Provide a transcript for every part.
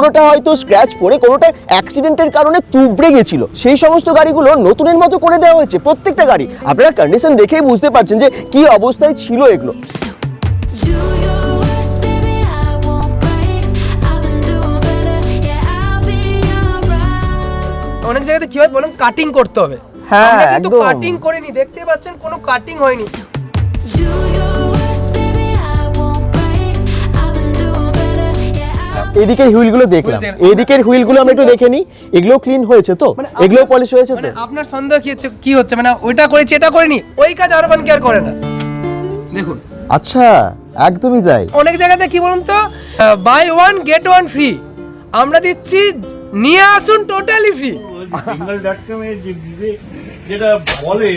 কোনোটা হয়তো স্ক্র্যাচ পড়ে কোনোটা অ্যাক্সিডেন্টের কারণে তুবড়ে গেছিল। সেই সমস্ত গাড়িগুলো নতুনের মতো করে দেওয়া হয়েছে প্রত্যেকটা গাড়ি। আপনারা কন্ডিশন দেখেই বুঝতে পারছেন যে কি অবস্থায় ছিল এগুলো. অনেক জায়গাতে কি হয় বলুন কাটিং করতে হবে। হ্যাঁ, কাটিং করিনি দেখতে পাচ্ছেন কোনো কাটিং হয়নি। এদিকের হুইলগুলো দেখলাম। এদিকের হুইলগুলো আমরা একটু দেখে নিই। এগুলো ক্লিন হয়েছে তো? মানে এগুলো পলিশ হয়েছে তো? মানে আপনার সন্দেহ কি হচ্ছে কি হচ্ছে? মানে ওইটা করেছি এটা করিনি। ওই কাজ আরবান কেয়ার করে না। দেখুন। আচ্ছা একদমই তাই। অনেক জায়গাতে কি বলুন তো? Buy one get one free আমরা দিচ্ছি নিয়ে আসুন টোটালি ফ্রি সিঙ্গল ডট কমে যে যেটা বলে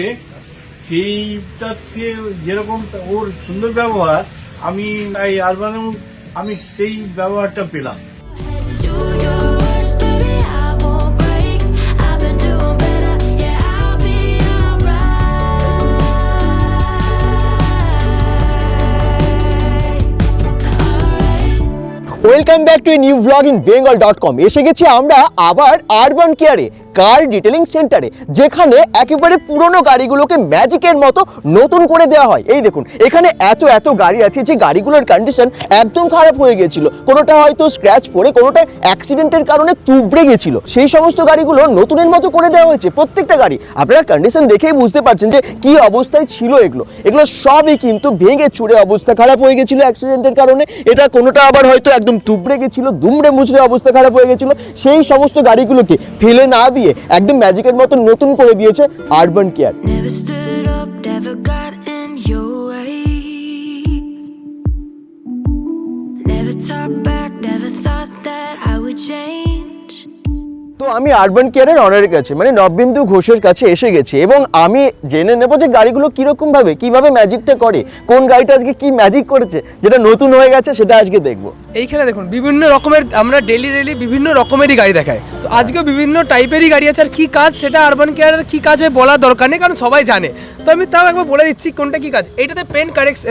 সেইটাতে যেরকম ওর সুন্দর ব্যবহার আমি এই আরবানে আমি সেই ব্যবহারটা পেলাম। Welcome back to new blog in Bengal dot com এসে গেছি আমরা আবার আরবান কেয়ারে কার ডিটেলিং সেন্টারে যেখানে একেবারে পুরনো গাড়িগুলোকে ম্যাজিকের মতো নতুন করে দেওয়া হয়। এই দেখুন, এখানে এত এত গাড়ি আছে যে গাড়িগুলোর কন্ডিশন একদম খারাপ হয়ে গেছিল। কোনোটা হয়তো স্ক্র্যাচ পড়ে, কোনোটা অ্যাক্সিডেন্টের কারণে তুবড়ে গেছিল। সেই সমস্ত গাড়িগুলো নতুনের মতো করে দেওয়া হয়েছে, প্রত্যেকটা গাড়ি। আপনারা কন্ডিশন দেখেই বুঝতে পারছেন যে কি অবস্থায় ছিল এগুলো। এগুলো সবই কিন্তু ভেঙে চুরে অবস্থা খারাপ হয়ে গেছিল অ্যাক্সিডেন্টের কারণে। এটা কোনোটা আবার হয়তো একদম তুবড়ে গেছিল, দুমড়ে মুচড়ে অবস্থা খারাপ হয়ে গেছিল। সেই সমস্ত গাড়িগুলোকে ফেলে না দিয়ে একদম ম্যাজিকের মতো নতুন করে দিয়েছে urban care Never talked back, never thought that I would change. তো আমি আরবান কেয়ারের অনারের কাছে মানে নববিন্দু ঘোষের কাছে এসে গেছি এবং আমি জেনে নেব যে গাড়িগুলো কীরকম ভাবে কীভাবে ম্যাজিকটা করে কোন গাড়িটা আজকে কি ম্যাজিক করেছে যেটা নতুন হয়ে গেছে সেটা আজকে দেখব। এইখানে দেখুন বিভিন্ন রকমের আমরা ডেলি ডেলি বিভিন্ন রকমেরই গাড়ি দেখাই। তো আজকেও বিভিন্ন টাইপেরই গাড়ি আছে আর কি কাজ সেটা আরবান কেয়ারের কি কাজ হয় বলার দরকার নেই কারণ সবাই জানে। তো আমি তাও একবার বলে দিচ্ছি কোনটা কি কাজ। এটাতে পেন্ট কারেক্ট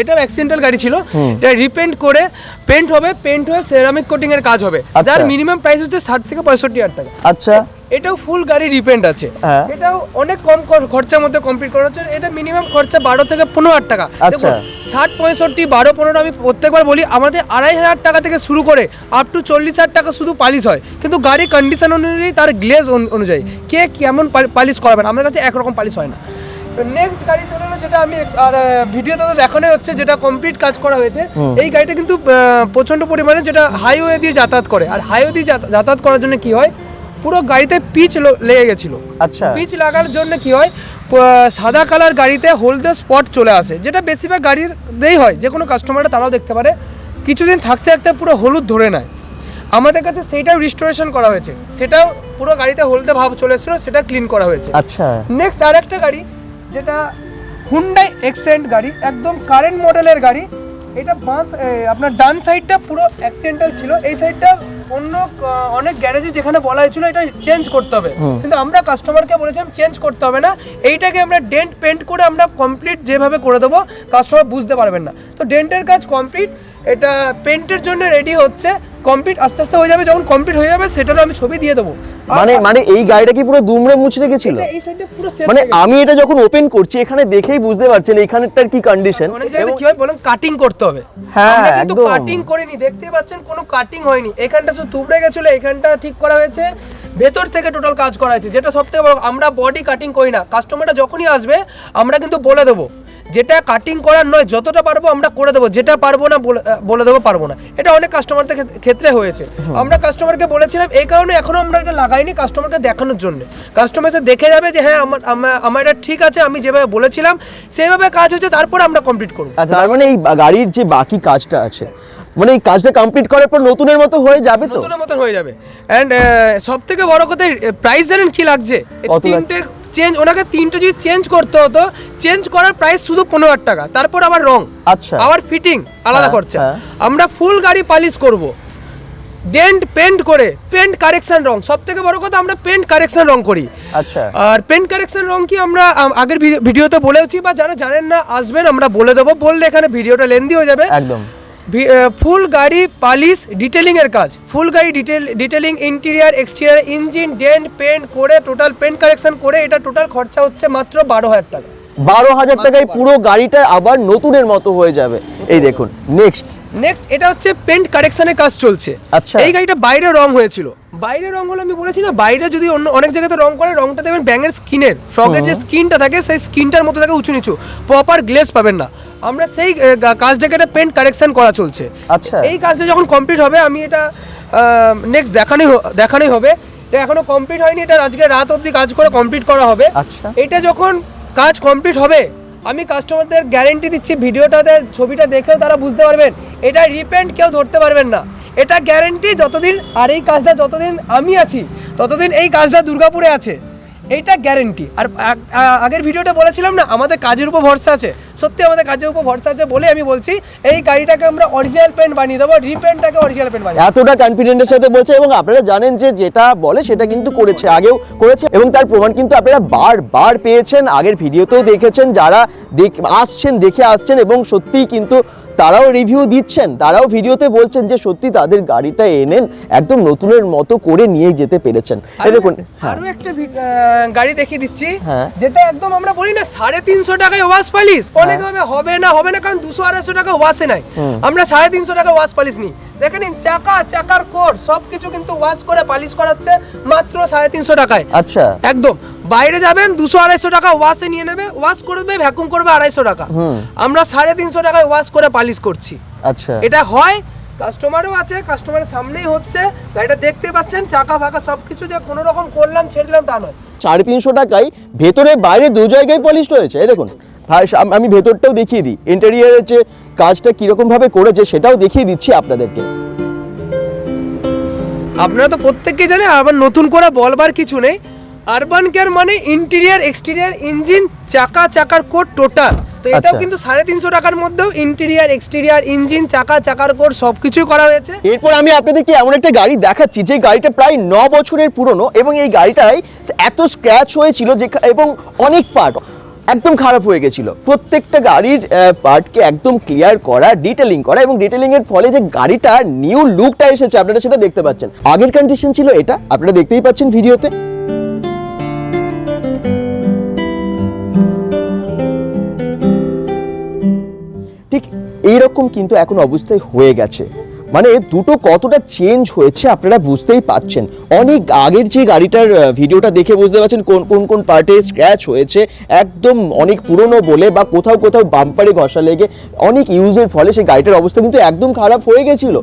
এটাও অ্যাক্সিডেন্টাল গাড়ি ছিল। এটা রিপেন্ট করে পেন্ট হবে পেন্ট হয়ে সেরামিক কোটিং এর কাজ হবে। আচ্ছা। যার মিনিমাম প্রাইস হচ্ছে ষাট থেকে পঁয়ষট্টি হাজার টাকা। আচ্ছা। এটাও ফুল গাড়ি রিপেন্ট আছে। হ্যাঁ। এটাও অনেক কম খরচার মধ্যে কমপ্লিট করা হচ্ছে। এটা মিনিমাম খরচা বারো থেকে পনেরো হাজার টাকা। আচ্ছা। ষাট পঁয়ষট্টি বারো পনেরো আমি প্রত্যেকবার বলি আমাদের আড়াই হাজার টাকা থেকে শুরু করে আপ টু চল্লিশ হাজার টাকা শুধু পালিশ হয়। কিন্তু গাড়ি কন্ডিশন অনুযায়ী তার গ্লেজ অনুযায়ী কে কেমন পালিশ করাবেন? আমাদের কাছে একরকম পালিশ হয় না। নেক্সট গাড়ি চলে এলো যেটা আমি আর ভিডিওতে তো দেখানোই হচ্ছে যেটা কমপ্লিট কাজ করা হয়েছে। এই গাড়িটা কিন্তু প্রচণ্ড পরিমাণে যেটা হাইওয়ে দিয়ে যাতায়াত করে। আর হাইওয়ে দিয়ে যাতায়াত করার জন্য কি হয়? পুরো গাড়িতে পিচ লেগে গেছিল। আচ্ছা। পিচ লাগার জন্য কি হয় সাদা কালার গাড়িতে হলদে স্পট চলে আসে যেটা বেশিরভাগ গাড়ির দেই হয় যে কোনো কাস্টমাররা তারাও দেখতে পারে। কিছুদিন থাকতে থাকতে পুরো হলুদ ধরে নেয়। আমাদের কাছে সেইটাও রিস্টোরেশন করা হয়েছে। সেটাও পুরো গাড়িতে হলদে ভাব চলে এসেছিল সেটা ক্লিন করা হয়েছে। আচ্ছা। নেক্সট আর একটা গাড়ি যেটা হুন্ডাই এক্সেন্ট গাড়ি একদম কারেন্ট মডেলের গাড়ি। এটা বাস আপনার ডান সাইডটা পুরো অ্যাক্সিডেন্টাল ছিল এই সাইডটা অন্য অনেক গ্যারেজে যেখানে বলা হয়েছিল এটা চেঞ্জ করতে হবে। কিন্তু আমরা কাস্টমারকে বলেছিলাম চেঞ্জ করতে হবে না। এইটাকে আমরা ডেন্ট পেন্ট করে আমরা কমপ্লিট যেভাবে করে দেবো কাস্টমার বুঝতে পারবেন না। তো ডেন্টের কাজ কমপ্লিট এটা পেন্টের জন্য রেডি হচ্ছে। কমপ্লিট আস্তে আস্তে হয়ে যাবে যখন কমপ্লিট হয়ে যাবে সেটারও আমি ছবি দিয়ে দেবো। মানে মানে এই গাড়িটা কি পুরো দুমড়ে মুচড়ে গেছিল? মানে আমি এটা যখন ওপেন করছি এখানে দেখেই বুঝতে পারছেন এখানেরটার কি কন্ডিশন অনেক কি হয় বলুন কাটিং করতে হবে। হ্যাঁ, কিন্তু। কাটিং করিনি দেখতে পাচ্ছেন কোনো কাটিং হয়নি। এখানটা শুধু তুবড়ে গেছিল এখানটা ঠিক করা হয়েছে। ভেতর থেকে টোটাল কাজ করা হয়েছে। যেটা সবথেকে বড় আমরা বডি কাটিং করি না। কাস্টমারটা যখনই আসবে আমরা কিন্তু বলে দেবো। যেটা কাটিং করার নয় যতটা পারব আমরা করে দেবো। যেটা পারব না বলে- দেবো পারব না। এটা অনেক কাস্টমারদের ক্ষেত্রে- হয়েছে। আমরা কাস্টমারকে বলেছিলাম এই কারণে এখনও আমরা এটা লাগাইনি কাস্টমারকে দেখানোর জন্য। কাস্টমার এসে দেখে যাবে যে হ্যাঁ আমার আমার- এটা ঠিক আছে আমি যেভাবে বলেছিলাম সেইভাবে কাজ হচ্ছে তারপরে আমরা কমপ্লিট করব। আচ্ছা তার মানে এই গাড়ির যে বাকি কাজটা আছে মানে এই কাজটা কমপ্লিট করার পর নতুনের মতো হয়ে যাবে তো? নতুনের মতো হয়ে যাবে। অ্যান্ড সব থেকে বড় কথা প্রাইস জানেন কি লাগছে? তিনটে চেঞ্জ ওনাকে তিনটে যদি চেঞ্জ করতে হতো চেঞ্জ করার প্রাইস শুধু পনেরো হাজার টাকা। তারপর আবার রং আচ্ছা। আবার ফিটিং আলাদা হ্যাঁ, খরচা। হ্যাঁ। আমরা ফুল গাড়ি পালিশ করব। ডেন্ট পেন্ট করে পেন্ট কারেকশন রং সব থেকে বড় কথা আমরা পেন্ট কারেকশন রং করি। আচ্ছা। আর পেন্ট কারেকশন রং কি আমরা আগের ভিডি- ভিডিওতে বলেছি বা যারা জানেন না আসবেন আমরা বলে দেবো। বললে এখানে ভিডিওটা লেন্দি হয়ে যাবে। একদম। ফুল গাড়ি পালিশ ডিটেলিংয়ের কাজ। ফুল গাড়ি detail detailing interior exterior engine dent paint করে টোটাল পেন্ট কালেকশন করে এটা টোটাল খরচা হচ্ছে মাত্র বারো হাজার টাকা। বারো হাজার টাকায় পুরো গাড়িটা আবার নতুনের মতো হয়ে যাবে। এই দেখুন নেক্সট নেক্সট এটা হচ্ছে পেন্ট কারেকশনের কাজ চলছে। আচ্ছা। এই গাড়িটা বাইরে রং হয়েছিল। বাইরে রং হলো আমি বলেছি না বাইরে যদি অন্য অনেক জায়গাতে রং করে রংটা দেবেন ব্যাঙের স্কিনের। ফ্রগের যে স্কিনটা থাকে সেই স্কিনটার মতো থাকে উঁচু নিচু। প্রপার গ্লেস পাবেন না। আমরা সেই কাজটাকে একটা পেন্ট কারেকশন করা চলছে। আচ্ছা। এই কাজটা যখন কমপ্লিট হবে আমি এটা নেক্সট দেখানোই দেখানোই হবে। এটা এখনও কমপ্লিট হয়নি এটা আজকে রাত অবধি কাজ করে কমপ্লিট করা হবে। আচ্ছা। এটা যখন কাজ কমপ্লিট হবে আমি কাস্টমারদের গ্যারেন্টি দিচ্ছি ভিডিওটাতে ছবিটা দেখেও তারা বুঝতে পারবেন। এটা রিপেন্ট কেউ ধরতে পারবেন না। এটা গ্যারেন্টি যতদিন আর এই কাজটা যতদিন আমি আছি, ততদিন এই কাজটা দুর্গাপুরে আছে। এইটা গ্যারেন্টি আর আগের ভিডিওটা বলেছিলাম না, আমাদের কাজের উপর ভরসা আছে। সত্যি আমাদের কাজের উপর ভরসা আছে বলে আমি বলছি, এই গাড়িটাকে আমরা অরিজিনাল পেন্ট বানিয়ে দেবো রিপেন্টটাকে অরিজিনাল পেন্ট বানিয়ে এতটা কনফিডেন্টের সাথে বলছে এবং আপনারা জানেন যে যেটা বলে সেটা কিন্তু করেছে, আগেও করেছে এবং তার প্রমাণ কিন্তু আপনারা বারবার পেয়েছেন। আগের ভিডিওতেও দেখেছেন, যারা আসছেন, দেখে আসছেন এবং সত্যিই কিন্তু তারাও রিভিউ দিচ্ছেন তারাও ভিডিওতে বলছেন যে সত্যি তাদের গাড়িটা এনেন একদম নতুনের মতো করে নিয়ে যেতে পেরেছেন। দেখুন হ্যাঁ। আরও একটা গাড়ি দেখিয়ে দিচ্ছি হ্যাঁ। যেটা একদম আমরা বলি না সাড়ে তিনশো টাকায় ওয়াশ পালিশ। অনেকে ভাবে হবে না হবে না কারণ দুশো আড়াইশো টাকা ওয়াশে নাই। আমরা সাড়ে তিনশো টাকা ওয়াশ পালিশ নিই। দেখে নিন চাকা চাকার কোড সবকিছু কিন্তু ওয়াশ করে পালিশ করা হচ্ছে মাত্র সাড়ে তিনশো টাকায়। আচ্ছা। একদম। বাইরে যাবেন দুশো আড়াইশো টাকা ওয়াশে নিয়ে নেবে ওয়াশ করবে ভ্যাকুম করবে আড়াইশো টাকা। আমরা সাড়ে তিনশো টাকায় ওয়াশ করে পালিশ করছি। আচ্ছা। এটা হয় কাস্টমারও আছে কাস্টমারের সামনেই হচ্ছে গাড়িটা দেখতে পাচ্ছেন চাকা ফাঁকা সবকিছু যে কোনো রকম করলাম ছেড়ে দিলাম তা নয়। সাড়ে তিনশো টাকায় ভেতরে বাইরে দু জায়গায় পলিশ হয়েছে এই দেখুন ভাই, আমি ভেতরটাও দেখিয়ে দিই। ইন্টেরিয়ারের যে কাজটা কীরকম ভাবে করেছে সেটাও দেখিয়ে দিচ্ছি আপনাদেরকে। আপনারা তো প্রত্যেককেই জানেন আবার নতুন করে বলবার কিছু নেই। আরবান কেয়ার মানে ইন্টেরিয়ার এক্সটেরিয়ার ইঞ্জিন চাকা চাকার কোড টোটাল তো এটাও আচ্ছা। কিন্তু সাড়ে তিনশো টাকার মধ্যেও ইন্টেরিয়ার এক্সটেরিয়ার ইঞ্জিন চাকা চাকার কোড সব কিছুই করা হয়েছে। এরপর আমি আপনাদেরকে এমন একটা গাড়ি দেখাচ্ছি যে গাড়িটা প্রায় ন বছরের পুরনো এবং এই গাড়িটায় এত স্ক্র্যাচ হয়েছিল যে এবং অনেক পার্ট একদম খারাপ হয়ে গেছিল। প্রত্যেকটা গাড়ির পার্টকে একদম ক্লিয়ার করা ডিটেলিং করা এবং ডিটেলিং এর ফলে যে গাড়িটা নিউ লুকটা এসেছে আপনারা সেটা দেখতে পাচ্ছেন। আগের কন্ডিশন ছিল এটা আপনারা দেখতেই পাচ্ছেন ভিডিওতে এইরকম কিন্তু এখন অবস্থায় হয়ে গেছে। মানে দুটো কতটা চেঞ্জ হয়েছে আপনারা বুঝতেই পারছেন। অনেক আগের যে গাড়িটার ভিডিওটা দেখে বুঝতে পারছেন কোন কোন কোন পার্টে স্ক্র্যাচ হয়েছে। একদম অনেক পুরনো বলে বা কোথাও কোথাও বাম্পারে ঘষা লেগে অনেক ইউজের ফলে সেই গাড়িটার অবস্থা কিন্তু একদম খারাপ হয়ে গেছিল।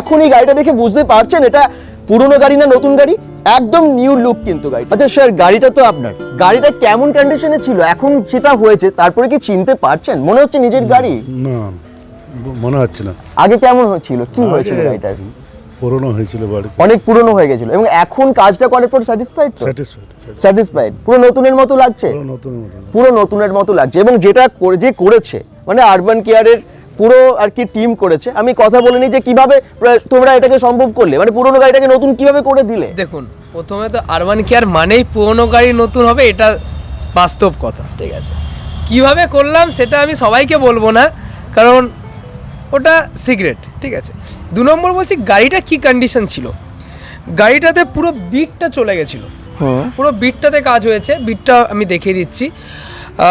এখন এই গাড়িটা দেখে বুঝতে পারছেন এটা পুরনো গাড়ি না নতুন গাড়ি? একদম নিউ লুক কিন্তু গাড়ি আচ্ছা স্যার গাড়িটা তো আপনার। গাড়িটা কেমন কন্ডিশনে ছিল? এখন সেটা হয়েছে তারপরে কি চিনতে পারছেন? মনে হচ্ছে নিজের গাড়ি? না। মনে হচ্ছে না। আগে কেমন হচ্ছিল? কি হয়েছিল গাড়িটার পুরনো হয়েছিল বাড়ি অনেক পুরনো হয়ে গেছিল এবং এখন কাজটা করার পর স্যাটিসফাইড তো? স্যাটিসফাইড স্যাটিসফাইড পুরো নতুনের মতো লাগছে? নতুন পুরো নতুনের মতো লাগছে এবং যেটা করে- যে করেছে মানে আরবান কেয়ারের পুরো আর কি টিম করেছে আমি কথা বলিনি যে কীভাবে তোমরা এটাকে সম্ভব করলে মানে পুরনো গাড়িটাকে নতুন কীভাবে করে দিলে? দেখুন প্রথমে তো আরবান কেয়ার মানেই পুরনো গাড়ি নতুন হবে এটা বাস্তব কথা ঠিক আছে। কীভাবে করলাম সেটা আমি সবাইকে বলব না কারণ ওটা সিক্রেট ঠিক আছে। দু নম্বর বলছি গাড়িটা কি কন্ডিশন ছিল? গাড়িটাতে পুরো বিটটা চলে গেছিল। পুরো বিটটাতে কাজ হয়েছে বিটটা আমি দেখিয়ে দিচ্ছি।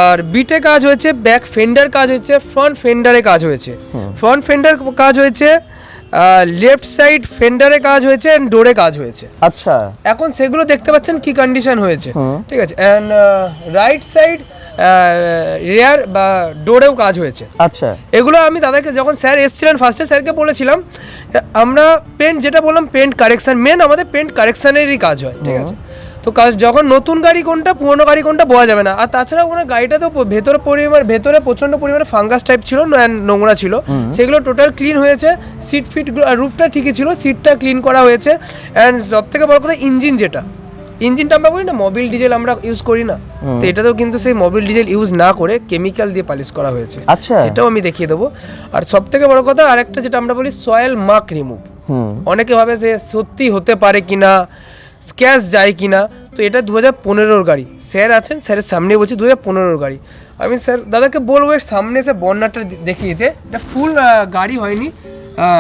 আর বিটে কাজ হয়েছে ব্যাক ফেন্ডার কাজ হয়েছে ফ্রন্ট ফেন্ডারে কাজ হয়েছে। ফ্রন্ট ফেন্ডার কাজ হয়েছে লেফট সাইড ফেন্ডারে কাজ হয়েছে অ্যান্ড ডোরে কাজ হয়েছে। আচ্ছা। এখন সেগুলো দেখতে পাচ্ছেন কি কন্ডিশন হয়েছে। ঠিক আছে। অ্যান্ড রাইট সাইড রেয়ার বা ডোরেও কাজ হয়েছে। আচ্ছা। এগুলো আমি দাদাকে যখন স্যার এসেছিলেন ফার্স্টে স্যারকে বলেছিলাম আমরা পেন্ট যেটা বললাম পেন্ট কারেকশান মেন আমাদের পেন্ট কারেকশানেরই কাজ হয় ঠিক আছে? তো কাজ যখন নতুন গাড়ি কোনটা পুরনো গাড়ি কোনটা বোঝা যাবে না। আর তাছাড়া ওনার গাড়িটা তো ভেতরে পরিমাণ ভেতরে প্রচণ্ড পরিমাণে ফাঙ্গাস টাইপ ছিল নোংরা ছিল। সেগুলো টোটাল ক্লিন হয়েছে। সিট ফিট রুফটা ঠিকই ছিল সিটটা ক্লিন করা হয়েছে। অ্যান্ড সব থেকে বড় কথা ইঞ্জিন যেটা ইঞ্জিনটা আমরা বলি না মোবিল ডিজেল আমরা ইউজ করি না। তো এটাতেও কিন্তু সেই মোবিল ডিজেল ইউজ না করে কেমিক্যাল দিয়ে পালিশ করা হয়েছে। আচ্ছা। সেটাও আমি দেখিয়ে দেবো। আর সব থেকে বড় কথা আরেকটা যেটা আমরা বলি সয়েল মার্ক রিমুভ অনেকে ভাবে যে সত্যি হতে পারে কিনা স্ক্যাচ যায় কিনা। তো এটা দু হাজার পনেরোর গাড়ি। স্যার আছেন স্যারের সামনে বলছি দু হাজার পনেরোর গাড়ি। আমি স্যার দাদাকে বলব সামনে এসে বর্ণাটা দেখিয়ে দিতে এটা ফুল গাড়ি হয়নি।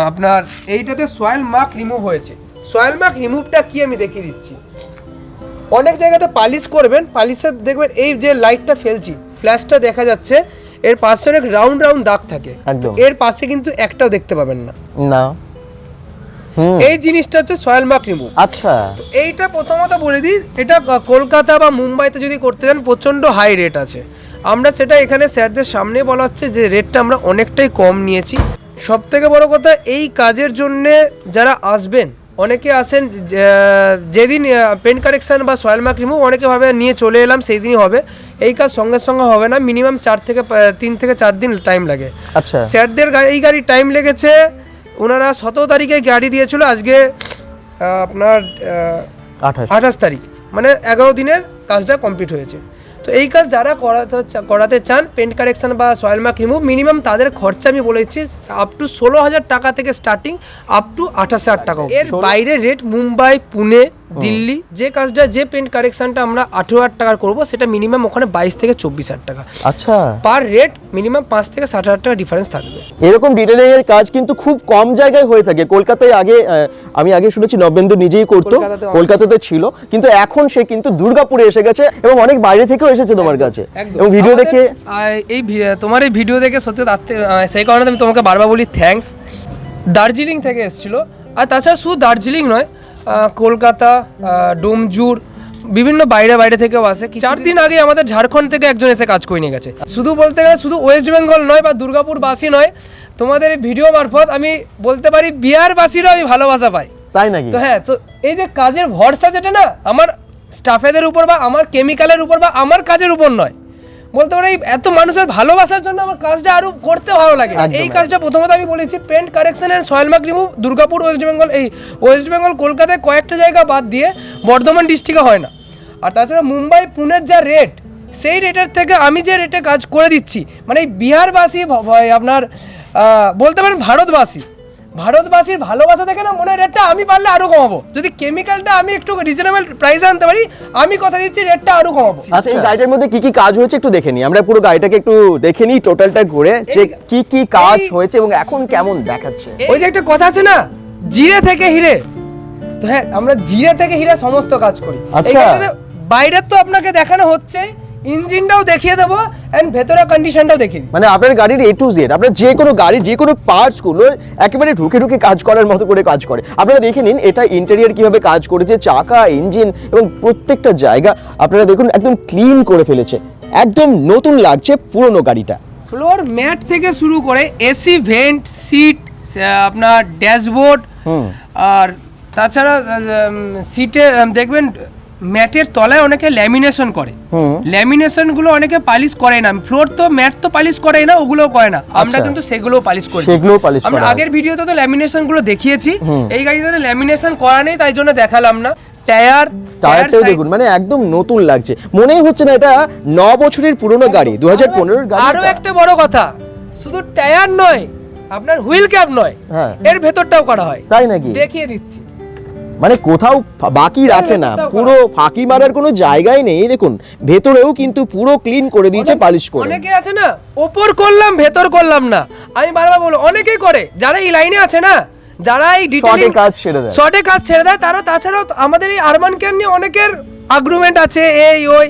আপনার এইটাতে সয়েল মার্ক রিমুভ হয়েছে। সয়েল মার্ক রিমুভটা কি আমি দেখিয়ে দিচ্ছি? অনেক জায়গাতে পালিশ করবেন পালিশে দেখবেন এই যে লাইটটা ফেলছি ফ্ল্যাশটা দেখা যাচ্ছে এর পাশে অনেক রাউন্ড রাউন্ড দাগ থাকে। এর পাশে কিন্তু একটাও দেখতে পাবেন না। না। এই জিনিসটা হচ্ছে সয়েল মার্ক রিমুভ আচ্ছা। এইটা প্রথমত বলে দিই এটা কলকাতা বা মুম্বাইতে যদি করতে যান প্রচণ্ড হাই রেট আছে। আমরা সেটা এখানে স্যারদের সামনে বলা হচ্ছে যে রেটটা আমরা অনেকটাই কম নিয়েছি। সব থেকে বড় কথা এই কাজের জন্যে যারা আসবেন অনেকে আসেন যেদিন পেন কারেকশন বা সয়েল মার্ক রিমুভ অনেকে ভাবে নিয়ে চলে এলাম সেই দিনই হবে। এই কাজ সঙ্গে সঙ্গে হবে না মিনিমাম চার থেকে তিন থেকে চার দিন টাইম লাগে। আচ্ছা। স্যারদের এই গাড়ির টাইম লেগেছে ওনারা সতেরো তারিখে গাড়ি দিয়েছিল আজকে আপনার আঠাশ। তারিখ। মানে এগারো দিনের কাজটা কমপ্লিট হয়েছে। তো এই কাজ যারা করাতে করাতে চান পেন্ট কারেকশান বা সয়েল মার্ক রিমুভ মিনিমাম তাদের খরচা আমি বলেছি আপ টু ষোলো হাজার টাকা থেকে স্টার্টিং আপ টু আঠাশ হাজার টাকা এর বাইরে রেট মুম্বাই পুনে দিল্লি যে কাজটা যে পেন্ট কারেকশনটা আমরা আঠেরো হাজার টাকার করব সেটা মিনিমাম ওখানে বাইশ থেকে চব্বিশ হাজার টাকা। আচ্ছা। পার রেট মিনিমাম পাঁচ থেকে ষাট হাজার টাকা ডিফারেন্স থাকবে। এরকম ডিটেলিং এর কাজ কিন্তু খুব কম জায়গায় হয়ে থাকে। কলকাতায় আগে আমি আগে শুনেছি নবেন্দু নিজেই করতো কলকাতাতে ছিল কিন্তু এখন সে কিন্তু দুর্গাপুরে এসে গেছে এবং অনেক বাইরে থেকেও এসেছে তোমার কাছে। এবং ভিডিও দেখে এই তোমার এই ভিডিও দেখে সত্যি সেই কারণে আমি তোমাকে বারবার বলি থ্যাঙ্কস দার্জিলিং থেকে এসেছিল। আর তাছাড়া শুধু দার্জিলিং নয় কলকাতা ডোমজুর বিভিন্ন বাইরে বাইরে থেকেও আসে। চার দিন আগে আমাদের ঝাড়খণ্ড থেকে একজন এসে কাজ করে নিয়ে গেছে। শুধু বলতে গেলে শুধু ওয়েস্ট বেঙ্গল নয় বা দুর্গাপুরবাসী নয় তোমাদের এই ভিডিও মারফত আমি বলতে পারি বিহারবাসীরও আমি ভালোবাসা পাই। তাই নাকি? তো হ্যাঁ তো এই যে কাজের ভরসা যেটা না আমার স্টাফেদের উপর বা আমার কেমিক্যালের উপর বা আমার কাজের উপর নয়। বলতে পারি এত মানুষের ভালোবাসার জন্য আমার কাজটা আরও করতে ভালো লাগে। এই কাজটা প্রথমত আমি বলেছি paint correction and soil mark remove Durgapur West Bengal এই ওয়েস্ট বেঙ্গল কলকাতায় কয়েকটা জায়গা বাদ দিয়ে বর্ধমান ডিস্ট্রিক্টে হয় না। আর তাছাড়া মুম্বাই পুনের যা রেট সেই রেটের থেকে আমি যে রেটে কাজ করে দিচ্ছি মানে এই বিহারবাসী আপনার বলতে পারেন ভারতবাসী ভারতবাসীর ভালোবাসা দেখে না মনে হয় রেটটা আমি পারলে আরও কমাবো। যদি কেমিক্যালটা আমি একটু রিজনেবল প্রাইসে আনতে পারি আমি কথা দিচ্ছি রেটটা আরও কমাবো। আচ্ছা এই গাড়িটার মধ্যে কি কি কাজ হয়েছে একটু দেখে নিই। আমরা পুরো গাড়িটাকে একটু দেখে নিই টোটালটা ঘুরে যে কি কি কাজ হয়েছে এবং এখন কেমন দেখাচ্ছে। ওই যে একটা কথা আছে না জিরে থেকে হিরে। তো হ্যাঁ আমরা জিরে থেকে হিরে সমস্ত কাজ করি। আচ্ছা। বাইরের তো আপনাকে দেখানো হচ্ছে ইঞ্জিনটাও দেখিয়ে দেবো এন্ড ভেতরের কন্ডিশনটাও দেখিয়ে মানে আপনার গাড়ির এ টু জেড আপনার যে কোনো গাড়ির যে কোনো পার্টসগুলো একেবারে ঢুকে ঢুকে কাজ করার মতো করে কাজ করে। আপনারা দেখে নিন এটা ইন্টেরিয়ার কীভাবে কাজ করেছে চাকা ইঞ্জিন এবং প্রত্যেকটা জায়গা আপনারা দেখুন একদম ক্লিন করে ফেলেছে। একদম নতুন লাগছে পুরনো গাড়িটা। ফ্লোর ম্যাট থেকে শুরু করে এসি ভেন্ট সিট আপনার ড্যাশবোর্ড আর তাছাড়া সিটে দেখবেন ম্যাটের তলায় অনেকে ল্যামিনেশন করে। ল্যামিনেশনগুলো অনেকে পালিশ করে না। ফ্লোর তো ম্যাট তো পালিশ করে না ওগুলোও করে না। আমরা আচ্ছা। কিন্তু সেগুলোও পালিশ করি। সেগুলোও polish আমরা আগের ভিডিওতে তো ল্যামিনেশনগুলো দেখিয়েছি। এই গাড়িতে ল্যামিনেশন করা নেই তাই জন্য দেখালাম না। টায়ার টায়ারটাও দেখুন মানে একদম নতুন লাগছে। মনেই হচ্ছে না এটা ন বছরের পুরনো গাড়ি দু হাজার পনেরোর গাড়ি। আরও একটা বড় কথা শুধু টায়ার নয় আপনার হুইল ক্যাপ নয় হ্যাঁ। এর ভেতরটাও করা হয়। তাই নাকি? দেখিয়ে দিচ্ছি। মানে কোথাও বাকি রাখে না। পুরো ফাঁকি মারার কোনো জায়গাই নেই। দেখুন ভেতরেও কিন্তু পুরো ক্লিন করে দিয়েছে পালিশ করে। অনেকে আছে না ওপর করলাম ভেতর করলাম না। আমি বারবার বলব অনেকেই করে যারা এই লাইনে আছে না যারা এই ডিটেইলিং কাজ ছেড়ে দেয়। শর্টে কাজ ছেড়ে দেয় তারা তাছাড়াও আমাদের এই আরবান কেয়ার নিয়ে অনেকের আগ্রুমেন্ট আছে এই ওই।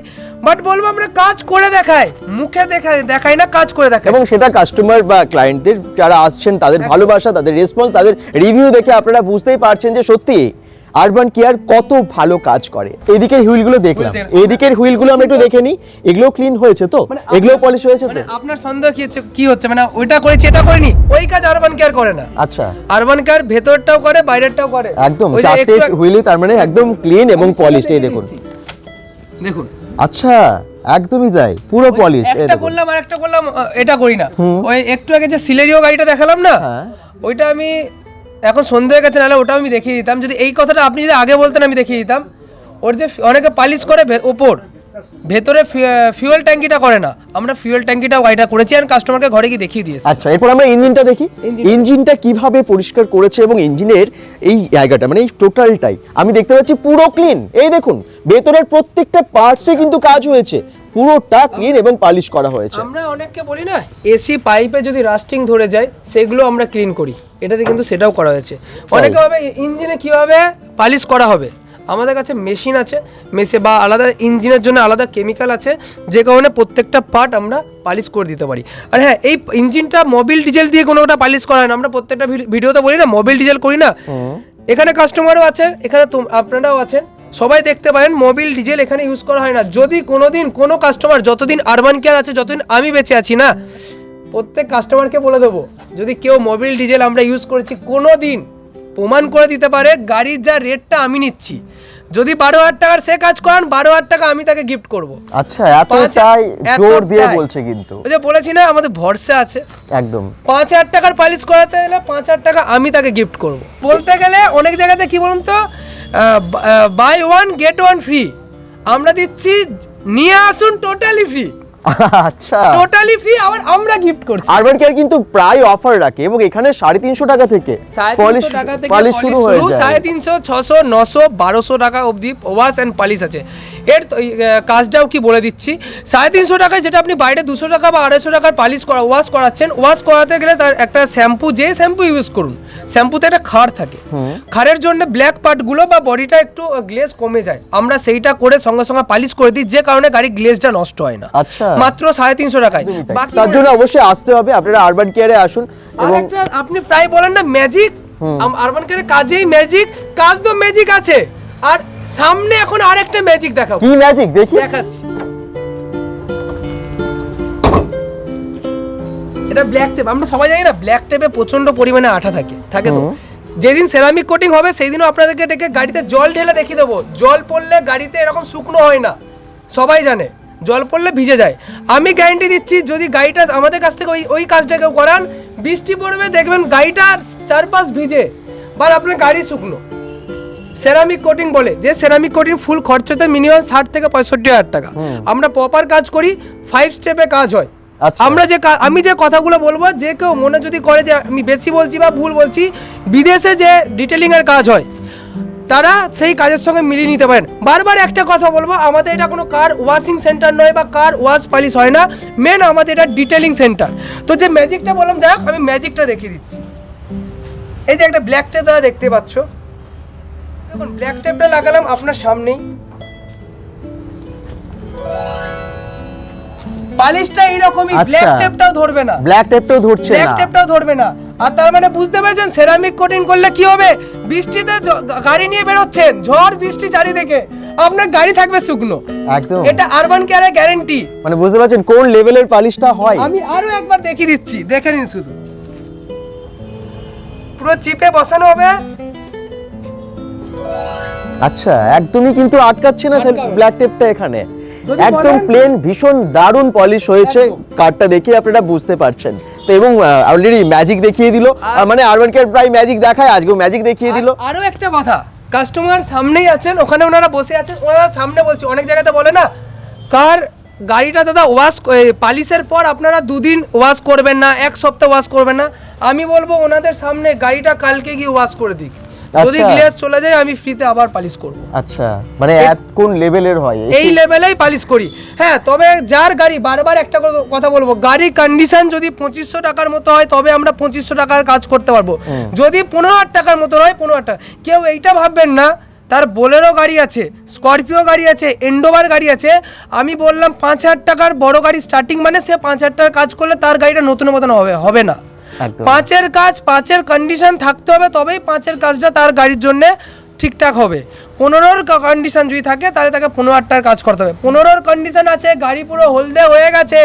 বাট বলব আমরা কাজ করে দেখাই মুখে দেখাই দেখাই না কাজ করে দেখাই। এবং সেটা কাস্টমার বা ক্লায়েন্টদের যারা আসছেন তাদের ভালোবাসা তাদের রেসপন্স তাদের রিভিউ দেখে আপনারা বুঝতেই পারছেন যে সত্যি আরবান কেয়ার কত ভালো কাজ করে। এদিকের হুইলগুলো দেখলাম। এদিকের হুইলগুলো আমরা একটু দেখে নিই। এগুলো ক্লিন হয়েছে তো? মানে এগুলো পলিশ হয়েছে তো? মানে আপনার সন্দেহ কি হচ্ছে? কি হচ্ছে? মানে ওইটা করেছি এটা করিনি। ওই কাজ আরবান কেয়ার করে না। আচ্ছা। আরবান কেয়ার ভেতরটাও করে বাইরেরটাও করে। একদম চারটে হুইলই তার মানে একদম ক্লিন এবং পলিশড এই দেখুন। দেখুন। আচ্ছা একদমই তাই। পুরো পলিশ একটা করলাম আর একটা করলাম এটা করি না। ওই একটু আগে যে সিলেরিও গাড়িটা দেখালাম না? হ্যাঁ। ওইটা আমি এখন সন্ধে হয়ে গেছে নাহলে ওটাও আমি দেখিয়ে দিতাম। যদি এই কথাটা আপনি যদি আগে বলতেন আমি দেখিয়ে দিতাম। ওর যে অনেকে পালিশ করে ওপর ভেতরে ফিউয়েল ট্যাঙ্কিটা করে না। আমরা ফিউয়েল ট্যাঙ্কিটাও গাড়িটা করেছি আর কাস্টমারকে ঘরে গিয়ে দেখিয়ে দিয়েছি। আচ্ছা এরপর আমরা ইঞ্জিনটা দেখি। ইঞ্জিনটা। কীভাবে পরিষ্কার করেছে এবং ইঞ্জিনের এই জায়গাটা মানে এই টোটালটাই আমি দেখতে পাচ্ছি পুরো ক্লিন এই দেখুন ভেতরের প্রত্যেকটা পার্টসে কিন্তু কাজ হয়েছে। পুরোটা ক্লিন এবং পালিশ করা হয়েছে। আমরা অনেককে বলি না এসি পাইপে যদি রাস্টিং ধরে যায় সেগুলো আমরা ক্লিন করি। এটাতে কিন্তু সেটাও করা হয়েছে। অনেকে ভাবে ইঞ্জিনে কীভাবে পালিশ করা হবে? আমাদের কাছে মেশিন আছে মেশে বা আলাদা ইঞ্জিনের জন্য আলাদা কেমিক্যাল আছে যে কারণে প্রত্যেকটা পার্ট আমরা পালিশ করে দিতে পারি। আর হ্যাঁ এই ইঞ্জিনটা মোবিল ডিজেল দিয়ে কোনোটা পালিশ করা হয় না। আমরা প্রত্যেকটা ভিডি- ভিডিওতে বলি না মোবিল ডিজেল করি না। এখানে কাস্টমারও আছে এখানে আপনারাও আছেন। সবাই দেখতে পারেন মোবিল ডিজেল এখানে ইউজ করা হয় না। যদি কোনো দিন কোনো কাস্টমার যতদিন আরবান কেয়ার আছে, যতদিন আমি বেঁচে আছি না, প্রত্যেক কাস্টমারকে বলে দেবো, যদি কেউ মোবিল ডিজেল আমরা ইউজ করেছি কোনো দিন প্রমাণ করে দিতে পারে, গাড়ির যা রেটটা আমি নিচ্ছি। যদি বারো হাজার টাকার সে কাজ করান বারো হাজার টাকা আমি তাকে গিফট করব। আচ্ছা এতটাই জোর দিয়ে বলছে কিন্তু। ওই যে বলেছি না আমাদের ভরসা আছে। একদম। পাঁচ হাজার টাকার পালিশ করাতে গেলে পাঁচ হাজার টাকা আমি তাকে গিফট করব। বলতে গেলে অনেক জায়গাতে কি বলুন তো buy one get one free আমরা দিচ্ছি নিয়ে আসুন টোটালি ফ্রি আচ্ছা। টোটালি ফ্রি আবার আমরা গিফট করছি। আরবান কেয়ার কিন্তু প্রায় অফার রাখে এবং এখানে সাড়ে তিনশো টাকা থেকে পলিশ শুরু হয়ে সাড়ে তিনশো ছশো নশো বারোশো টাকা অবধি ওয়াশ অ্যান্ড পালিশ আছে। এর কাজটাও কি বলে দিচ্ছি? সাড়ে তিনশো টাকায় যেটা আপনি বাইরে দুশো টাকা বা আড়াইশো টাকার পালিশ করা ওয়াশ করাচ্ছেন ওয়াশ করাতে গেলে তার একটা শ্যাম্পু যে শ্যাম্পু ইউজ করুন শ্যাম্পুতে একটা খাড় থাকে। খাড়ের জন্য ব্ল্যাক পার্টগুলো বা বডিটা একটু গ্লেজ কমে যায়। আমরা সেইটা করে সঙ্গে সঙ্গে পালিশ করে দিই যে কারণে গাড়ির গ্লেজটা নষ্ট হয় না। আচ্ছা। মাত্র সাড়ে তিনশো টাকায়। তার জন্য অবশ্যই আসতে হবে আপনারা আরবান কেয়ারে আসুন এবং আপনি প্রায় বলেন না ম্যাজিক আরবান কেয়ারের কাজেই ম্যাজিক কাজ তো ম্যাজিক আছে। আর সামনে এখন আরেকটা ম্যাজিক দেখাবো কি ম্যাজিক দেখি। দেখাচ্ছি। এটা ব্ল্যাক টেপ আমরা সবাই জানি না ব্ল্যাক টেপে প্রচণ্ড পরিমাণে আঠা থাকে। থাকে তো। যেদিন সেরামিক কোটিং হবে সেই দিনও আপনাদেরকে ডেকে গাড়িতে জল ঢেলে দেখিয়ে দেবো। জল পড়লে গাড়িতে এরকম শুকনো হয় না। সবাই জানে। জল পড়লে ভিজে যায়। আমি গ্যারেন্টি দিচ্ছি যদি গাড়িটা আমাদের কাছ থেকে ওই ওই কাজটা কেউ করান বৃষ্টি পড়বে দেখবেন গাড়িটার চারপাশ ভিজে। বা আপনার গাড়ি শুকনো। সেরামিক কোটিং বলে যে সেরামিক কোটিং ফুল খরচাতে মিনিমাম ষাট থেকে পঁয়ষট্টি হাজার টাকা। আমরা প্রপার কাজ করি ফাইভ স্টেপে কাজ হয়। আচ্ছা। আমরা যে আমি যে কথাগুলো বলব যে কেউ মনে যদি করে যে আমি বেশি বলছি বা ভুল বলছি বিদেশে যে ডিটেলিং এর কাজ হয় তারা সেই কাজের সঙ্গে মিলিয়ে নিতে পারেন। বারবার একটা কথা বলব আমাদের এটা কোনো কার ওয়াশিং সেন্টার নয় বা কার ওয়াশ পালিশ হয় না। মেন আমাদের এটা ডিটেলিং সেন্টার তো যে ম্যাজিকটা বললাম যাই আমি ম্যাজিকটা দেখিয়ে দিচ্ছি। এই যে একটা ব্ল্যাক টেপ দ্বারা দেখতে পাচ্ছ। দেখুন ব্ল্যাক টেপটা লাগালাম আপনার সামনেই। পালিশটা এইরকমই আচ্ছা। ব্ল্যাক টেপটাও ধরবে না। ব্ল্যাক টেপটাও ধরছে ব্ল্যাক টেপটাও ধরবে না। আর তার মানে বুঝতে পারছেন সেরামিক কোটিং করলে কি হবে? বৃষ্টিতে গাড়ি নিয়ে বেরোচ্ছেন ঝড় বৃষ্টি চারিদিকে। আপনার গাড়ি থাকবে শুকনো। একদম। এটা আরবান কেয়ারের গ্যারেন্টি মানে বুঝতে পারছেন কোন লেভেলের পালিশটা হয়? আমি আরও একবার দেখিয়ে দিচ্ছি দেখে নিন শুধু। পুরো চিপে বসানো হবে। আচ্ছা একদমই কিন্তু আটকাচ্ছে না ব্ল্যাক টেপটা এখানে। একদম প্লেন ভীষণ দারুণ পলিশ হয়েছে। কার্ডটা দেখে আপনারা বুঝতে পারছেন। তো এবং অলরেডি ম্যাজিক দেখিয়ে দিল। মানে আরবান কেয়ার প্রায় ম্যাজিক দেখায় আজকেও ম্যাজিক দেখিয়ে দিল। আর- একটা কথা কাস্টমার সামনেই আছেন ওখানে ওনারা বসে আছেন ওনারা সামনে বলছি অনেক জায়গাতে বলে না কার গাড়িটা দাদা ওয়াশ পালিশের পর আপনারা দুদিন ওয়াশ করবেন না এক সপ্তাহ ওয়াশ করবেন না আমি বলব ওনাদের সামনে গাড়িটা কালকে গিয়ে ওয়াশ করে দিক। যদি আচ্ছা। গ্লেজ চলে যায় আমি ফ্রিতে আবার পালিশ করব। আচ্ছা মানে এত কোন লেভেলের হয়? এই লেভেলেই পালিশ করি। হ্যাঁ তবে যার গাড়ি বারবার একটা কথা বলব গাড়ি কন্ডিশন যদি পঁচিশশো টাকার মতো হয় তবে আমরা পঁচিশশো টাকার কাজ করতে পারব। যদি পনেরো হাজার টাকার মতো হয় পনেরো হাজার টাকা। কেউ এইটা ভাববেন না তার বোলেরো গাড়ি আছে স্করপিও গাড়ি আছে এন্ডোভার গাড়ি আছে। আমি বললাম পাঁচ হাজার টাকার বড় গাড়ি স্টার্টিং মানে সে পাঁচ হাজার টাকার কাজ করলে তার গাড়িটা নতুন মতন হবে হবে না। পাঁচের কাজ, পাঁচের কন্ডিশন থাকতে হবে, তবেই পাঁচের কাজটা তার গাড়ির জন্য ঠিকঠাক হবে। পনেরোর কন্ডিশন যদি থাকে, তাহলে তাকে পনেরো আটটার কাজ করতে হবে। পনেরোর কন্ডিশন আছে, গাড়ি পুরো হলদে হয়ে গেছে।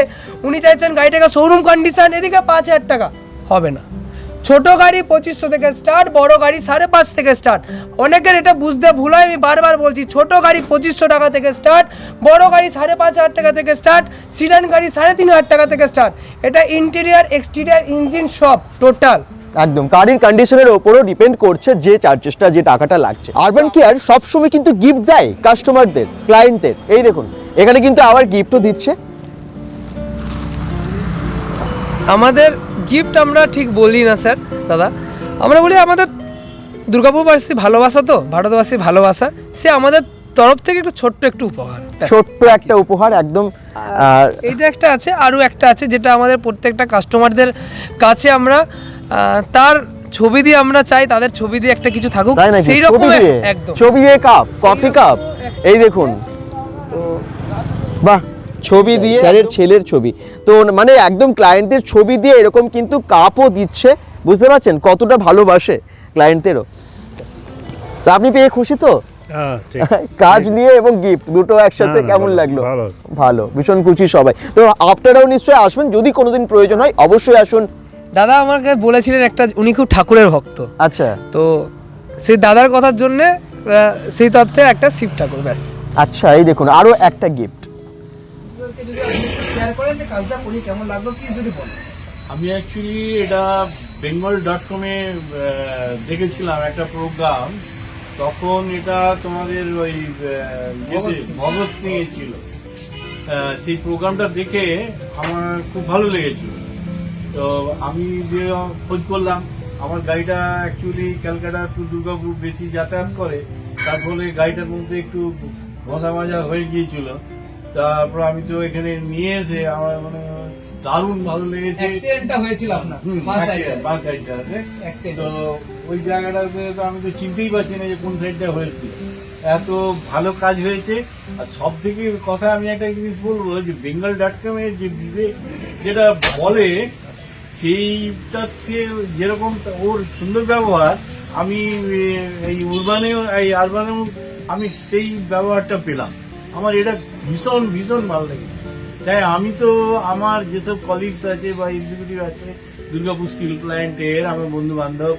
উনি চাইছেন গাড়িটাকে শোরুম কন্ডিশন এদিকে পাঁচ হাজার টাকা। হবে না। ছোট গাড়ি পঁচিশশো থেকে স্টার্ট বড় গাড়ি সাড়ে পাঁচ থেকে স্টার্ট অনেকের এটা বুঝতে ভুল হয়, আমি বারবার বলছি, ছোট গাড়ি পঁচিশশো টাকা থেকে স্টার্ট বড় গাড়ি সাড়ে পাঁচ হাজার টাকা থেকে স্টার্ট সিডান গাড়ি সাড়ে তিন হাজার টাকা থেকে স্টার্ট এটা ইন্টেরিয়ার এক্সটেরিয়ার ইঞ্জিন সব টোটাল একদম, গাড়ির কন্ডিশনের ওপরও ডিপেন্ড করছে যে চার্জেসটা যে টাকাটা লাগছে। আরবান কেয়ার সবসময় কিন্তু গিফট দেয় কাস্টমারদের ক্লায়েন্টদের এই দেখুন, এখানে কিন্তু আবার গিফটও দিচ্ছে। আমাদের গিফট আমরা ঠিক বলি না স্যার দাদা। আমরা বলি আমাদের দুর্গাপুরবাসী ভালোবাসা তো ভারতবাসী ভালোবাসা। সে আমাদের তরফ থেকে একটু ছোট্ট একটু উপহার। ছোট্ট একটা উপহার একদম আর এইটা একটা আছে আরও একটা আছে যেটা আমাদের প্রত্যেকটা কাস্টমারদের কাছে আমরা তার ছবি দিয়ে আমরা চাই তাদের ছবি দিয়ে একটা কিছু থাকুক। সেই রকম একদম। ছবি দিয়ে কাপ কফি কাপ এই দেখুন। বাহ ছবি দিয়ে স্যারের ছেলের ছবি। তো মানে একদম ক্লায়েন্টদের ছবি দিয়ে এরকম কিন্তু কাপও দিচ্ছে। বুঝতে পারছেন? কতটা ভালোবাসে ক্লায়েন্টদেরও তো আপনি পেয়ে খুশি তো? হ্যাঁ কাজ নিয়ে এবং গিফট দুটো একসাথে কেমন লাগল? ভালো। ভালো ভীষণ খুশি সবাই। তো আপনারাও নিশ্চয়ই আসবেন যদি কোনোদিন প্রয়োজন হয় অবশ্যই আসুন। দাদা আমাকে বলেছিলেন একটা উনি খুব ঠাকুরের ভক্ত। আচ্ছা। তো সেই দাদার কথার জন্য সেই তত্ত্বে একটা শিব ঠাকুর ব্যাস। আচ্ছা এই দেখুন আরও একটা গিফট শেয়ার করেন যে কাজটা করি কেমন লাগল প্লিজ যদি বলেন? আমি অ্যাকচুয়ালি এটা বেঙ্গল ডট কমে দেখেছিলাম একটা প্রোগ্রাম তখন এটা তোমাদের ওই ভগৎ সিং। এ ছিল। সেই প্রোগ্রামটা দেখে আমার খুব ভালো লেগেছিল। তো আমি যে খোঁজ করলাম আমার গাড়িটা অ্যাকচুয়ালি ক্যালকাটা টু দুর্গাপুর বেশি যাতায়াত করে। তার ফলে গাড়িটার মধ্যে একটু মজা মাজা হয়ে গিয়েছিল। তারপর আমি তো এখানে নিয়ে এসে আমার মানে দারুণ ভালো লেগেছে। অ্যাক্সিডেন্টটা হয়েছিল আপনার বাঁ আছে, সাইডে বাঁ সাইডটাতে। তো ওই জায়গাটাতে তো আমি তো চিনতেই পারছি না যে কোন সাইডটা হয়েছে। এত ভালো কাজ হয়েছে। আর সব থেকে কথা আমি একটা জিনিস বলব যে বেঙ্গল ডট কমে যে বিবেক যেটা বলে সেইটাতে যেরকম ওর সুন্দর ব্যবহার আমি এই উরবানেও এই আরবানেও আমি সেই ব্যবহারটা পেলাম। আমার এটা ভীষণ ভীষণ ভালো লাগে। তাই আমি তো আমার যেসব কলিগস আছে বা এক্সিকিউটিভ আছে দুর্গাপুর স্টিল প্ল্যান্টের আমার বন্ধু বান্ধব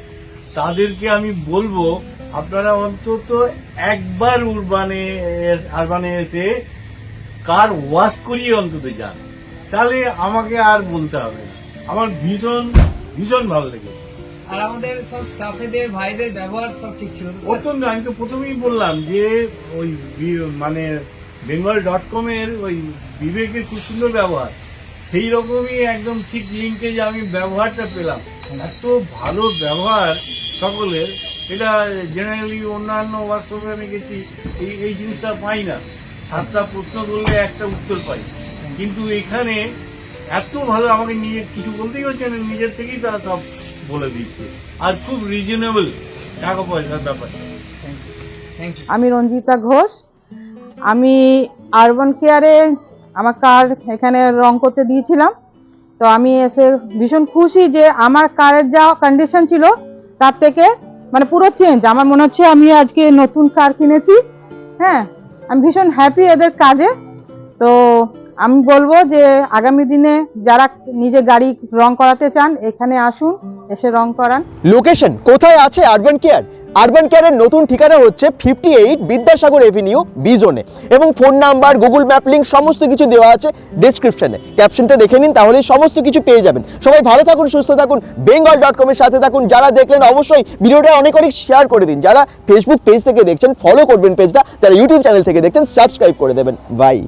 তাদেরকে আমি বলব আপনারা অন্তত একবার উরবানে আরবানে এসে কার ওয়াশ করিয়ে অন্তত যান। তাহলে আমাকে আর বলতে হবে। আমার ভীষণ ভীষণ ভালো লেগেছে আর আমাদের সব স্টাফেদের ভাইদের ব্যবহার সব ঠিক ছিল অত্যন্ত আমি তো প্রথমেই বললাম যে ওই মানে বেঙ্গল ডট কমের ওই বিবেকের খুব সুন্দর ব্যবহার। সেই রকমই একদম ঠিক লিঙ্কে যে আমি ব্যবহারটা পেলাম। এত ভালো ব্যবহার সকলের। এটা জেনারেলি অন্যান্য ওয়ার্কশপে আমি গেছি, এই এই জিনিসটা পাই না। সাতটা প্রশ্ন করলে একটা উত্তর পাই। কিন্তু এখানে এত ভালো আমাকে নিজে কিছু বলতেই হচ্ছে না, নিজের থেকেই তারা সব বলে দিচ্ছে। আর খুব রিজনেবল টাকা পয়সার ব্যাপার. আমি রঞ্জিতা ঘোষ। আমি আরবান কেয়ারে আমার কার এখানে রং করতে দিয়েছিলাম। তো আমি এসে ভীষণ খুশি যে আমার কারের যা কন্ডিশন ছিল, তার থেকে মানে পুরো চেঞ্জ আমার মনে হচ্ছে আমি আজকে নতুন কার কিনেছি। হ্যাঁ আমি ভীষণ হ্যাপি এদের কাজে। তো আমি বলব যে আগামী দিনে যারা নিজে গাড়ি রং করাতে চান, এখানে আসুন, এসে রং করান। লোকেশন কোথায় আছে আরবান কেয়ার? আরবান কেয়ারের নতুন ঠিকানা হচ্ছে fifty eight Vidyasagar avenue B জোনে এবং phone number Google map link সমস্ত কিছু দেওয়া আছে ডিসক্রিপশনে ক্যাপশনটা দেখে নিন তাহলে সমস্ত কিছু পেয়ে যাবেন। সবাই ভালো থাকুন, সুস্থ থাকুন বেঙ্গল ডট কমের সাথে থাকুন। যারা দেখলেন অবশ্যই ভিডিওটা অনেক অনেক শেয়ার করে দিন। যারা ফেসবুক পেজ থেকে দেখছেন ফলো করবেন পেজটা যারা ইউটিউব চ্যানেল থেকে দেখছেন সাবস্ক্রাইব করে দেবেন। বাই